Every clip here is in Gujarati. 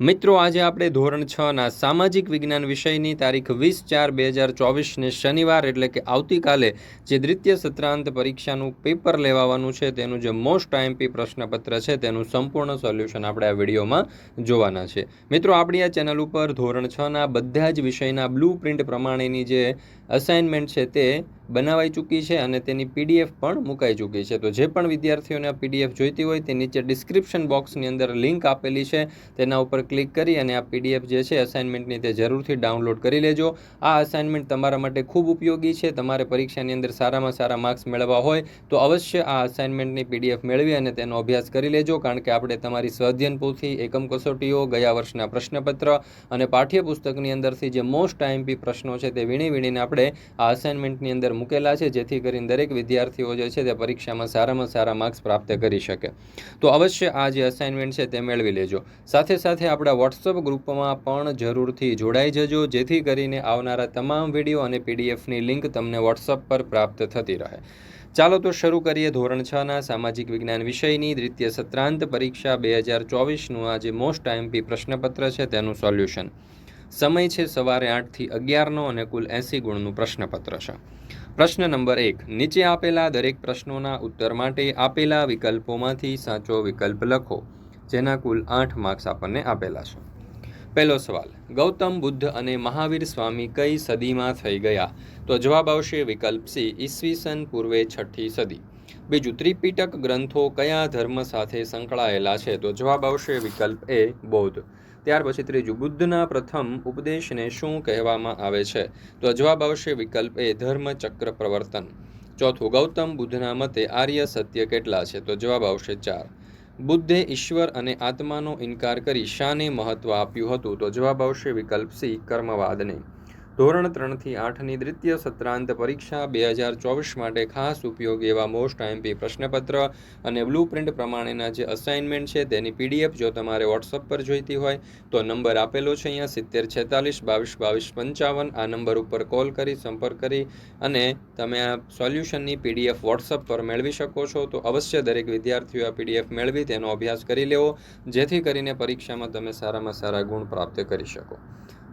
મિત્રો, આજે આપણે ધોરણ છ ના સામાજિક વિજ્ઞાન વિષયની તારીખ વીસ ચાર બે હજાર ચોવીસને શનિવાર એટલે કે આવતીકાલે જે દ્વિતીય સત્રાંત પરીક્ષાનું પેપર લેવાવાનું છે, તેનું જે મોસ્ટ આઈએમપી પ્રશ્નપત્ર છે, તેનું સંપૂર્ણ સોલ્યુશન આપણે આ વિડીયોમાં જોવાના છે. મિત્રો, આપણી આ ચેનલ ઉપર ધોરણ છ ના બધા જ વિષયના બ્લુ પ્રિન્ટ પ્રમાણેની જે અસાઇનમેન્ટ છે તે બનાવાઈ ચૂકી છે અને તેની પીડીએફ પણ મુકાઈ ચૂકી છે. તો જે પણ વિદ્યાર્થીઓને આ પીડીએફ જોઈતી હોય, તે નીચે ડિસ્ક્રિપ્શન બોક્સની અંદર લિંક આપેલી છે. તેના ઉપર ક્લિક કરી અને આ પીડીએફ જે છે અસાઇનમેન્ટની તે જરૂરથી ડાઉનલોડ કરી લેજો. આ અસાઇનમેન્ટ તમારા માટે ખૂબ ઉપયોગી છે. તમારે પરીક્ષાની અંદર સારામાં સારા માર્ક્સ મેળવવા હોય તો અવશ્ય આ અસાઇનમેન્ટની પીડીએફ મેળવી અને તેનો અભ્યાસ કરી લેજો. કારણ કે આપણે તમારી સ્વાધ્યન પોથી એકમ કસોટીઓ, ગયા વર્ષના પ્રશ્નપત્ર અને પાઠ્યપુસ્તકની અંદરથી જે મોસ્ટ આઈએમપી પ્રશ્નો છે તે વીણી વીણીને આપણે આ અસાઇનમેન્ટની અંદર મૂકેલા છે, જેથી કરીને દરેક વિદ્યાર્થીઓ જે છે તે પરીક્ષામાં સારામાં સારા માર્ક્સ પ્રાપ્ત કરી શકે. તો અવશ્ય આ જે અસાઇનમેન્ટ છે તે મેળવી લેજો. સાથે સાથે આપણા વોટ્સઅપ ગ્રુપમાં પણ જરૂરથી જોડાઈ જજો. જેથી કરીને આવનારા તમામ વીડિયો અને પીડીએફની લિંક તમને વોટ્સઅપ પર પ્રાપ્ત થતી રહે. ચાલો તો શરૂ કરીએ ધોરણ છ ના સામાજિક વિજ્ઞાન વિષયની. દ્વિતીય સત્રાંત પરીક્ષા બે હજાર ચોવીસનું આ જે મોસ્ટ આઈએમપી પ્રશ્નપત્ર છે, તેનું સોલ્યુશન સમય છે સવારે આઠથી અગિયારનો અને કુલ એંસી ગુણનું પ્રશ્નપત્ર છે. પ્રશ્ન નંબર એક. નીચે આપેલા દરેક પ્રશ્નોના ઉત્તર માટે આપેલા વિકલ્પોમાંથી સાચો વિકલ્પ લખો. જેના કુલ આઠ માર્ક્સ આપણને આપેલા છે. પહેલો સવાલ, ગૌતમ બુદ્ધ અને મહાવીર સ્વામી કઈ સદીમાં થઈ ગયા? તો જવાબ આવશે વિકલ્પ સી, ઈસવીસન પૂર્વે છઠ્ઠી સદી. બીજું, ત્રિપીટક ગ્રંથો કયા ધર્મ સાથે સંકળાયેલા છે? તો જવાબ આવશે વિકલ્પ એ, બૌદ્ધ. ત્યાર પછી ત્રીજું, બુદ્ધના પ્રથમ ઉપદેશને શું કહેવામાં આવે છે? તો જવાબ આવશે વિકલ્પ એ, ધર્મચક્ર પ્રવર્તન. ચોથું, ગૌતમ બુદ્ધના મતે આર્ય સત્ય કેટલા છે? તો જવાબ આવશે ચાર. બુદ્ધે ઈશ્વર અને આત્માનો ઇનકાર કરી શાને મહત્વ આપ્યું હતું. તો જવાબ આવશે વિકલ્પ સી, કર્મવાદને. ધોરણ ત્રણથી આઠની દ્વિતીય સત્રાંત પરીક્ષા બે હજાર ચોવીસ માટે ખાસ ઉપયોગ એવા મોસ્ટ આઈએમપી પ્રશ્નપત્ર અને બ્લુ પ્રિન્ટ પ્રમાણેના જે અસાઇનમેન્ટ છે તેની પીડીએફ જો તમારે વોટ્સઅપ પર જોઈતી હોય, તો નંબર આપેલો છે અહીંયા સિત્તેર છેતાલીસ, બાવીસ બાવીસ, પંચાવન, આ નંબર ઉપર કોલ કરી, સંપર્ક કરી અને તમે આ સોલ્યુશનની પીડીએફ વોટ્સઅપ પર મેળવી શકો છો. તો અવશ્ય દરેક વિદ્યાર્થીઓ આ પીડીએફ મેળવી, તેનો અભ્યાસ કરી લેવો, જેથી કરીને પરીક્ષામાં તમે સારામાં સારા ગુણ પ્રાપ્ત કરી શકો.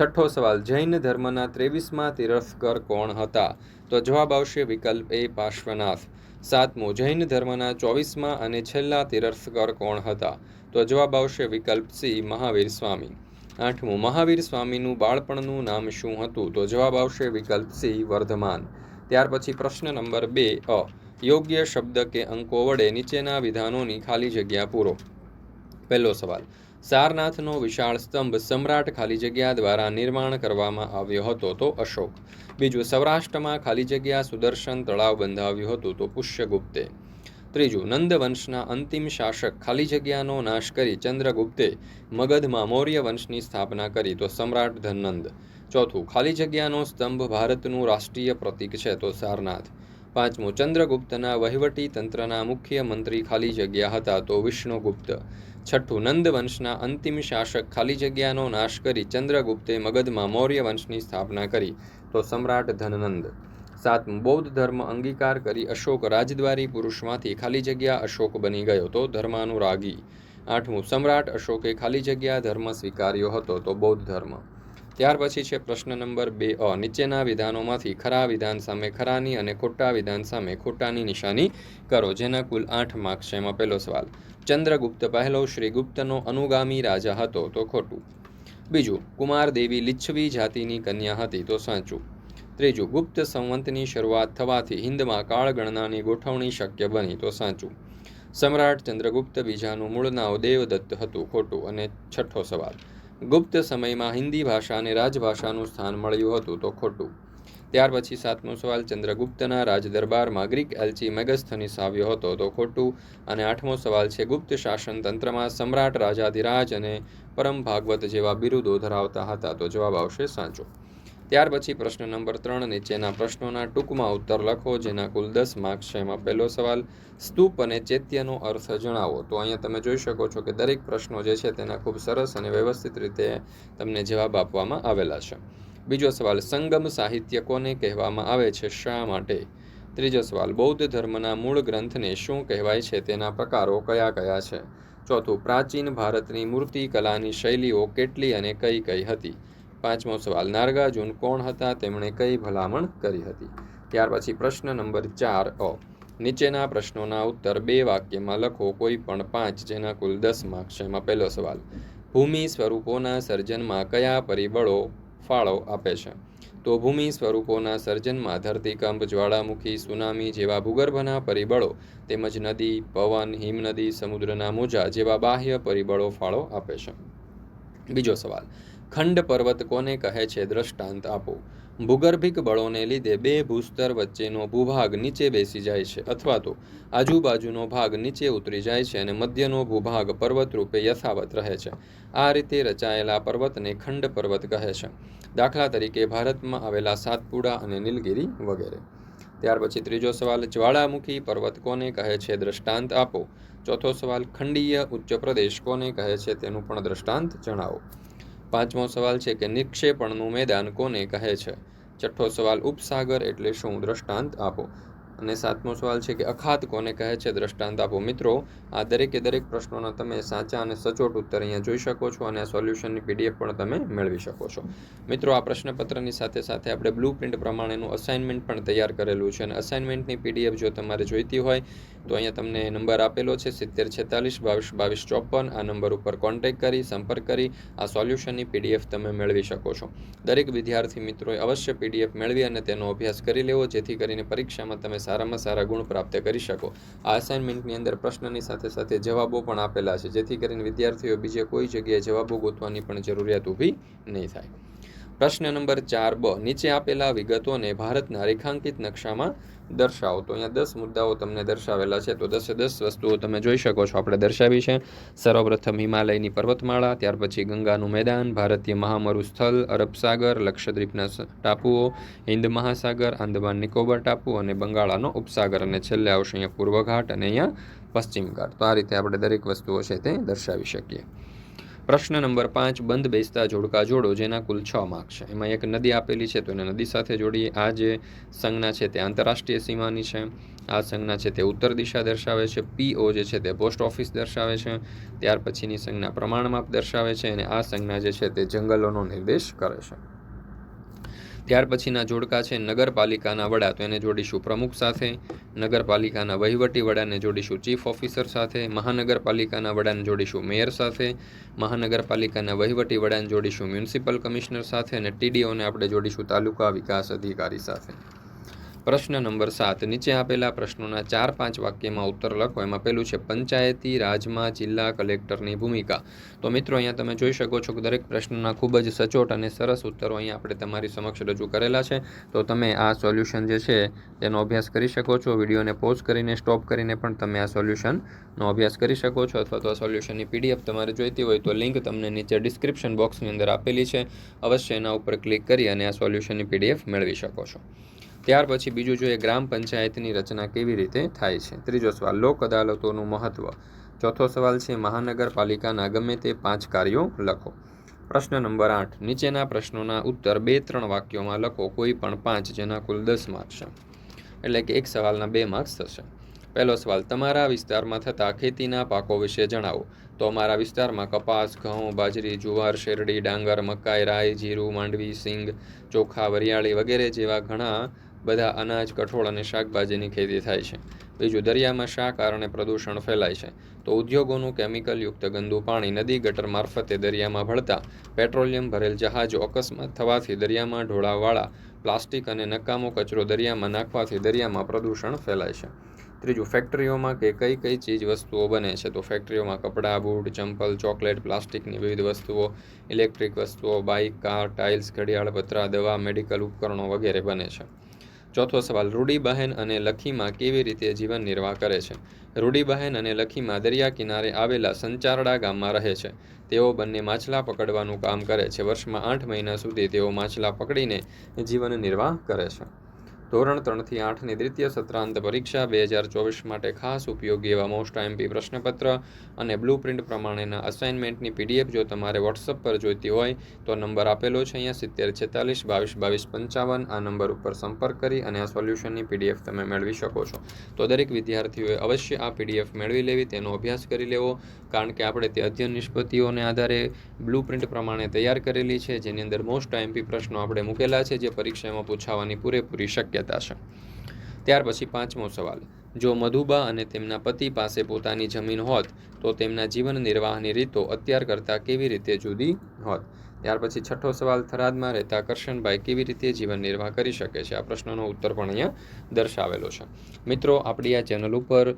છઠ્ઠો સવાલ, જૈન ધર્મના ત્રેવીસમાં તીર્થકર કોણ હતા? તો જવાબ આવશે વિકલ્પ એ, પાર્શ્વનાથ. સાતમું, જૈન ધર્મના ચોવીસમાં અને છેલ્લા તીર્થકર કોણ હતા? તો જવાબ આવશે વિકલ્પ સી, મહાવીર સ્વામી. આઠમું, મહાવીર સ્વામીનું બાળપણનું નામ શું હતું? તો જવાબ આવશે વિકલ્પ સી, વર્ધમાન. ત્યાર પછી પ્રશ્ન નંબર બે, અ. યોગ્ય શબ્દ કે અંકો વડે નીચેના વિધાનોની ખાલી જગ્યા પૂરો. પહેલો સવાલ સારનાથનો વિશાળ સ્તંભ સમ્રાટ ખાલી જગ્યા દ્વારા નિર્માણ કરવામાં આવ્યો હતો તો અશોક. બીજું, સૌરાષ્ટ્રમાં ખાલી જગ્યા સુદર્શન તળાવ બંધાવ્યું હતું તો પુષ્યગુપ્તે. ત્રીજું, નંદવંશના અંતિમ શાસક ખાલી જગ્યાનો નાશ કરી ચંદ્રગુપ્તે મગધમાં મૌર્ય વંશની સ્થાપના કરી તો સમ્રાટ ધનનંદ. ચોથું, ખાલી જગ્યાનો સ્તંભ ભારતનું રાષ્ટ્રીય પ્રતીક છે તો સારનાથ. પાંચમું, ચંદ્રગુપ્તના વહીવટી તંત્રના મુખ્ય મંત્રી ખાલી જગ્યા હતા તો વિષ્ણુગુપ્ત. છઠ્ઠું નંદ વંશના અંતિમ શાસક ખાલી જગ્યાનો નાશ કરી ચંદ્રગુપ્તે મગધમાં મૌર્ય વંશની સ્થાપના કરી. તો સમ્રાટ ધનનંદ. સાતમું બૌદ્ધ ધર્મ અંગીકાર કરી અશોક રાજદ્વારી પુરુષમાંથી ખાલી જગ્યા અશોક બની ગયો તો ધર્માનુરાગી. આઠમું સમ્રાટ અશોકે ખાલી જગ્યા ધર્મ સ્વીકાર્યો હતો તો બૌદ્ધ ધર્મ. ત્યાર પછી છે પ્રશ્ન નંબર બે અ. નીચેના વિધાનોમાંથી ખરા વિધાન સામે ખરાની અને ખોટા વિધાન સામે ખોટાની નિશાની કરો, જેના કુલ આઠ માર્ક્સ છે. એમાં પહેલો સવાલ, ચંદ્રગુપ્ત પહેલો શ્રીગુપ્તનો અનુગામી રાજા હતો તો ખોટું. બીજું કુમાર દેવી લિચ્છવી જાતિની કન્યા હતી તો સાચું. ત્રીજું, ગુપ્ત સંવંતની શરૂઆત થવાથી હિન્દમાં કાળગણનાની ગોઠવણી શક્ય બની તો સાચું. સમ્રાટ ચંદ્રગુપ્ત બીજાનું મૂળ નામ દેવદત્ત હતું, ખોટું. અને છઠ્ઠો સવાલ ગુપ્ત સમયમાં હિન્દી ભાષાને રાજભાષાનું સ્થાન મળ્યું હતું તો ખોટું. ત્યાર પછી સાતમો સવાલ, ચંદ્રગુપ્તના રાજદરબારમાં ગ્રીક એલ્ચી મેગસ્થનીસ આવ્યો હતો તો ખોટું. અને આઠમો સવાલ છે, ગુપ્ત શાસન તંત્રમાં સમ્રાટ રાજાધિરાજ અને પરમ ભાગવત જેવા બિરુદો ધરાવતા હતા તો જવાબ આવશે સાચો. ત્યાર પછી પ્રશ્ન નંબર ત્રણ નીચેના પ્રશ્નોના ટૂંકમાં ઉત્તર લખો, જેના કુલ દસ માર્ક્સ છે એમાં પહેલો સવાલ, સ્તૂપ અને ચેત્યનો અર્થ જણાવો. તો અહીંયા તમે જોઈ શકો છો કે દરેક પ્રશ્નો જે છે તેના ખૂબ સરસ અને વ્યવસ્થિત રીતે તમને જવાબ આપવામાં આવેલા છે. બીજો સવાલ, સંગમ સાહિત્ય કોને કહેવામાં આવે છે, શા માટે? ત્રીજો સવાલ, બૌદ્ધ ધર્મના મૂળ ગ્રંથને શું કહેવાય છે, તેના પ્રકારો કયા કયા છે? ચોથું, પ્રાચીન ભારતની મૂર્તિ કલાની શૈલીઓ કેટલી અને કઈ કઈ હતી? પાંચમો સવાલ નાર્ગાર્જુન કોણ હતા? તેમણે કઈ ભલામણ કરી હતી? ત્યાર પછી પ્રશ્ન નંબર ચાર, અ. નીચેના પ્રશ્નોના ઉત્તર બે વાક્યમાં લખો, કોઈ પણ પાંચ, જેના કુલ દસ માર્ક્સ છે. એમાં પહેલો સવાલ, ભૂમિ સ્વરૂપોના સર્જનમાં કયા પરિબળો ફાળો આપે છે? તો ભૂમિ સ્વરૂપોના સર્જનમાં ધરતીકંપ જ્વાળામુખી, સુનામી જેવા ભૂગર્ભના પરિબળો તેમજ નદી, પવન, હિમનદી, સમુદ્રના મોજા જેવા બાહ્ય પરિબળો ફાળો આપે છે. બીજો સવાલ ખંડ પર્વત કોને કહે છે દ્રષ્ટાંત આપો? ભૂગર્ભિક બળોને લીધે બે ભૂસ્તર વચ્ચેનો ભૂભાગ નીચે બેસી જાય છે અથવા તો આજુબાજુનો ભાગ નીચે ઉતરી જાય છે અને મધ્યનો ભૂભાગ પર્વત રૂપે યથાવત રહે છે. આ રીતે રચાયેલા પર્વતને ખંડ પર્વત કહે છે. દાખલા તરીકે ભારતમાં આવેલા સાતપુડા અને નીલગિરી વગેરે. ત્યાર પછી ત્રીજો સવાલ, જ્વાળામુખી પર્વત કોને કહે છે દ્રષ્ટાંત આપો? ચોથો સવાલ, ખંડીય ઉચ્ચ પ્રદેશ કોને કહે છે તેનું પણ દ્રષ્ટાંત જણાવો. પાંચમો સવાલ છે કે નિક્ષેપણનું મેદાન કોને કહે છે? છઠ્ઠો સવાલ ઉપસાગર એટલે શું? દ્રષ્ટાંત આપો. અને સાતમો સવાલ છે કે અખાત કોને કહે છે? દ્રષ્ટાંત આપો. મિત્રો, આ દરેકે દરેક પ્રશ્નોના તમે સાચા અને સચોટ ઉત્તર અહીંયા જોઈ શકો છો અને આ સોલ્યુશનની પીડીએફ પણ તમે મેળવી શકો છો. મિત્રો, આ પ્રશ્નપત્રની સાથે સાથે આપણે બ્લુ પ્રિન્ટ પ્રમાણેનું અસાઇનમેન્ટ પણ તૈયાર કરેલું છે અને અસાઇનમેન્ટની પીડીએફ જો તમારે જોઈતી હોય, તો અહીંયા તમને નંબર આપેલો છે સિત્તેર છેતાલીસ, બાવીસ બાવીસ, ચોપન. આ નંબર ઉપર કોન્ટેક્ટ કરી, સંપર્ક કરી, આ સોલ્યુશનની પીડીએફ તમે મેળવી શકો છો. દરેક વિદ્યાર્થી મિત્રોએ અવશ્ય પીડીએફ મેળવી અને તેનો અભ્યાસ કરી લેવો, જેથી કરીને પરીક્ષામાં તમે સારામાં સારા ગુણ પ્રાપ્ત કરી શકો. આ અસાઇનમેન્ટની અંદર પ્રશ્નની સાથે સાથે જવાબો પણ આપેલા છે. જેથી કરીને વિદ્યાર્થીઓ બીજે કોઈ જગ્યાએ જવાબો ગોતવાની પણ જરૂરિયાત ઊભી નહીં થાય. પ્રશ્ન નંબર ચાર બ. નીચે આપેલા વિગતોને ભારતના રેખાંકિત નકશામાં દર્શાવો. તો અહીંયા દસ મુદ્દાઓ તમને દર્શાવેલા છે. તો દસે દસ વસ્તુઓ તમે જોઈ શકો છો. આપણે દર્શાવી છે સર્વપ્રથમ હિમાલયની પર્વતમાળા, ત્યાર પછી ગંગાનું મેદાન, ભારતીય મહામરુ સ્થળ, અરબ સાગર, લક્ષદ્વીપના ટાપુઓ, હિન્દ મહાસાગર, આંદમાન નિકોબાર ટાપુ અને બંગાળાનો ઉપસાગર. અને છેલ્લે આવશે અહીંયા પૂર્વ ઘાટ અને અહીંયા પશ્ચિમ ઘાટ. તો આ રીતે આપણે દરેક વસ્તુઓ છે તે દર્શાવી શકીએ. પ્રશ્ન નંબર પાંચ, બંધ બેસતા જોડકા જોડો, જેના કુલ છ માર્ક છે. એમાં એક નદી આપેલી છે, તો એને નદી સાથે જોડીએ. આ જે સંજ્ઞા છે, તે આંતરરાષ્ટ્રીય સીમાની છે. આ સંજ્ઞા છે, તે ઉત્તર દિશા દર્શાવે છે. પીઓ જે છે, તે પોસ્ટ ઓફિસ દર્શાવે છે. ત્યાર પછીની સંજ્ઞા પ્રમાણમાપ દર્શાવે છે અને આ સંજ્ઞા જે છે, તે જંગલોનો નિર્દેશ કરે છે. ત્યાર પછીના જોડકા છે નગરપાલિકાના વડા, તો એને જોડીશું પ્રમુખ સાથે, નગરપાલિકાના વહીવટી વડાને જોડીશું ચીફ ઓફિસર સાથે, મહાનગરપાલિકાના વડાને જોડીશું મેયર સાથે, મહાનગરપાલિકાના વહીવટી વડાને જોડીશું મ્યુનિસિપલ કમિશનર સાથે અને ટીડીઓને આપણે જોડીશું તાલુકા વિકાસ અધિકારી સાથે. પ્રશ્ન નંબર સાત. નીચે આપેલા પ્રશ્નોના ચાર પાંચ વાક્યમાં ઉત્તર લખો. એમાં પેલું છે, પંચાયતી રાજમાં જિલ્લા કલેક્ટરની ભૂમિકા. તો મિત્રો, અહીંયા તમે જોઈ શકો છો કે દરેક પ્રશ્નના ખૂબ જ સચોટ અને સરસ ઉત્તરો અહીંયા આપણે તમારી સમક્ષ રજૂ કરેલા છે. તો તમે આ સોલ્યુશન જે છે, તેનો અભ્યાસ કરી શકો છો. વિડીયોને પોઝ કરીને, સ્ટોપ કરીને પણ તમે આ સોલ્યુશનનો અભ્યાસ કરી શકો છો. અથવા તો આ સોલ્યુશનની પીડીએફ તમારે જોઈતી હોય તો લિંક તમને નીચે ડિસ્ક્રિપ્શન બોક્સની અંદર આપેલી છે. અવશ્ય એના ઉપર ક્લિક કરી અને આ સોલ્યુશનની પીડીએફ મેળવી શકો છો. ત્યાર પછી બીજું જોઈએ ગ્રામ પંચાયતની રચના કેવી રીતે થાય છે? ત્રીજો સવાલ, લોક અદાલતોનું મહત્વ? ચોથો સવાલ છે, મહાનગરપાલિકાના ગમે તે પાંચ કાર્યો લખો. પ્રશ્ન નંબર આઠ, નીચેના પ્રશ્નોના ઉત્તર બે ત્રણ વાક્યોમાં લખો, કોઈ પણ પાંચ જેના કુલ દસ માર્ક્સ એટલે કે એક સવાલના બે માર્ક્સ થશે. પહેલો સવાલ, તમારા વિસ્તારમાં થતા ખેતીના પાકો વિશે જણાવો. તો અમારા વિસ્તારમાં કપાસ, ઘઉં, બાજરી, જુવાર, શેરડી, ડાંગર, મકાઈ, રાઈ, જીરું, માંડવી, સિંગ, ચોખા, વરિયાળી વગેરે જેવા ઘણા બધા અનાજ, કઠોળ અને શાકભાજીની ખેતી થાય છે. બીજું, દરિયામાં શા કારણે પ્રદૂષણ ફેલાય છે. તો ઉદ્યોગોનું કેમિકલયુક્ત ગંદુ પાણી નદી ગટર મારફતે દરિયામાં ભળતા પેટ્રોલિયમ ભરેલ જહાજો અકસ્માત થવાથી દરિયામાં ઢોળાવાળા પ્લાસ્ટિક અને નકામો કચરો દરિયામાં નાખવાથી દરિયામાં પ્રદૂષણ ફેલાય છે. ત્રીજું, ફેક્ટરીઓમાં કે કઈ કઈ ચીજ વસ્તુઓ બને છે? તો ફેક્ટરીઓમાં કપડાં, બૂટ, ચંપલ, ચોકલેટ, પ્લાસ્ટિકની વિવિધ વસ્તુઓ, ઇલેક્ટ્રિક વસ્તુઓ, બાઇક, કાર, ટાઇલ્સ, ઘડિયાળ, પતરા, દવા, મેડિકલ ઉપકરણો વગેરે બને છે. ચોથો સવાલ, રૂડીબહેન અને લખીમાં કેવી રીતે જીવન નિર્વાહ કરે છે? રૂડીબહેન અને લખીમાં દરિયા કિનારે આવેલા સંચારડા ગામમાં રહે છે. તેઓ બંને માછલા પકડવાનું કામ કરે છે. વર્ષમાં આઠ મહિના સુધી તેઓ માછલા પકડીને જીવન નિર્વાહ કરે છે. ધોરણ ત્રણથી આઠની દ્વિતીય સત્રાંત પરીક્ષા બે હજાર ચોવીસ માટે ખાસ ઉપયોગી એવા મોસ્ટ આઈએમપી પ્રશ્નપત્ર અને બ્લુ પ્રિન્ટ પ્રમાણેના અસાઇનમેન્ટની પીડીએફ જો તમારે વોટ્સઅપ પર જોઈતી હોય, તો નંબર આપેલો છે અહીંયા સિત્તેર છેતાલીસ બાવીસ બાવીસ પંચાવન. આ નંબર ઉપર સંપર્ક કરી અને આ સોલ્યુશનની પીડીએફ તમે મેળવી શકો છો. તો દરેક વિદ્યાર્થીઓએ અવશ્ય આ પીડીએફ મેળવી લેવી, તેનો અભ્યાસ કરી લેવો, કારણ કે આપણે તે અધ્યયન નિષ્પત્તિઓને આધારે બ્લુ પ્રિન્ટ પ્રમાણે તૈયાર કરેલી છે, જેની અંદર મોસ્ટ આઈએમપી પ્રશ્નો આપણે મૂકેલા છે, જે પરીક્ષામાં પૂછાવાની પૂરેપૂરી શક્યતા છે. ત્યાર પછી પાંચમો સવાલ. જો મધુબા અને તેમના પતિ પાસે પોતાની જમીન હોત, તો તેમના જીવન નિર્વાહની રીતો અત્યાર કરતાં કેવી રીતે જુદી હોત? ત્યાર પછી છઠ્ઠો સવાલ થરાદમાં રહેતા કરશનભાઈ કેવી રીતે જીવન નિર્વાહ કરી શકે છે? આ પ્રશ્નનો ઉત્તર પણ અહીંયા દર્શાવેલો છે. મિત્રો, આપણી આ ચેનલ ઉપર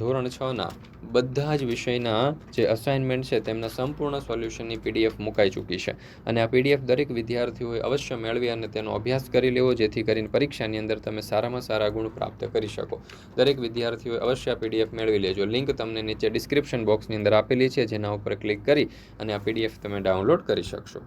ધોરણ છ ના બધા જ વિષયના જે અસાઇનમેન્ટ છે તેમના સંપૂર્ણ સોલ્યુશનની પીડીએફ મુકાઈ ચૂકી છે. અને આ પીડીએફ દરેક વિદ્યાર્થીઓએ અવશ્ય મેળવી અને તેનો અભ્યાસ કરી લેવો, જેથી કરીને પરીક્ષાની અંદર તમે સારામાં સારા ગુણ પ્રાપ્ત કરી શકો. દરેક વિદ્યાર્થીઓએ અવશ્ય આ પીડીએફ મેળવી લેજો. લિંક તમને નીચે ડિસ્ક્રિપ્શન બોક્સની અંદર આપેલી છે, જેના ઉપર ક્લિક કરી અને આ પીડીએફ તમે ડાઉનલોડ કરી શકશો.